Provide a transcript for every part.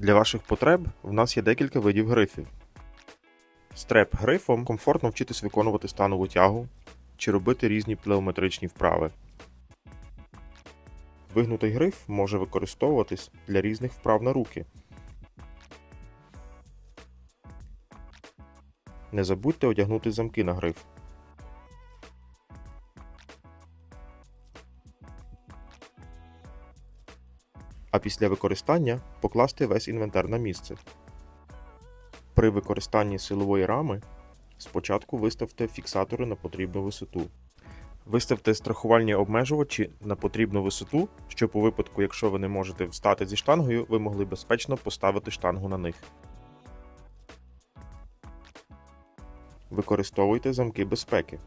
Для ваших потреб в нас є декілька видів грифів. Стреп грифом комфортно вчитись виконувати станову тягу чи робити різні плеометричні вправи. Вигнутий гриф може використовуватись для різних вправ на руки. Не забудьте одягнути замки на гриф. А після використання покласти весь інвентар на місце. При використанні силової рами спочатку виставте фіксатори на потрібну висоту. Виставте страхувальні обмежувачі на потрібну висоту, щоб у випадку, якщо ви не можете встати зі штангою, ви могли безпечно поставити штангу на них. Використовуйте замки безпеки.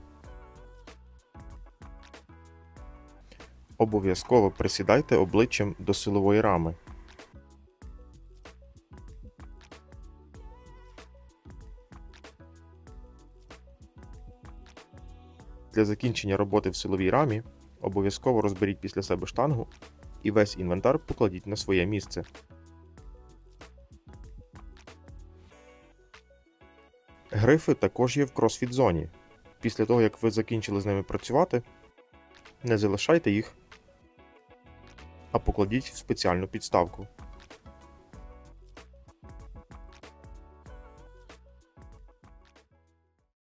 Обов'язково присідайте обличчям до силової рами. Для закінчення роботи в силовій рамі обов'язково розберіть після себе штангу і весь інвентар покладіть на своє місце. Грифи також є в кросфіт зоні. Після того, як ви закінчили з ними працювати, не залишайте їх, а покладіть в спеціальну підставку.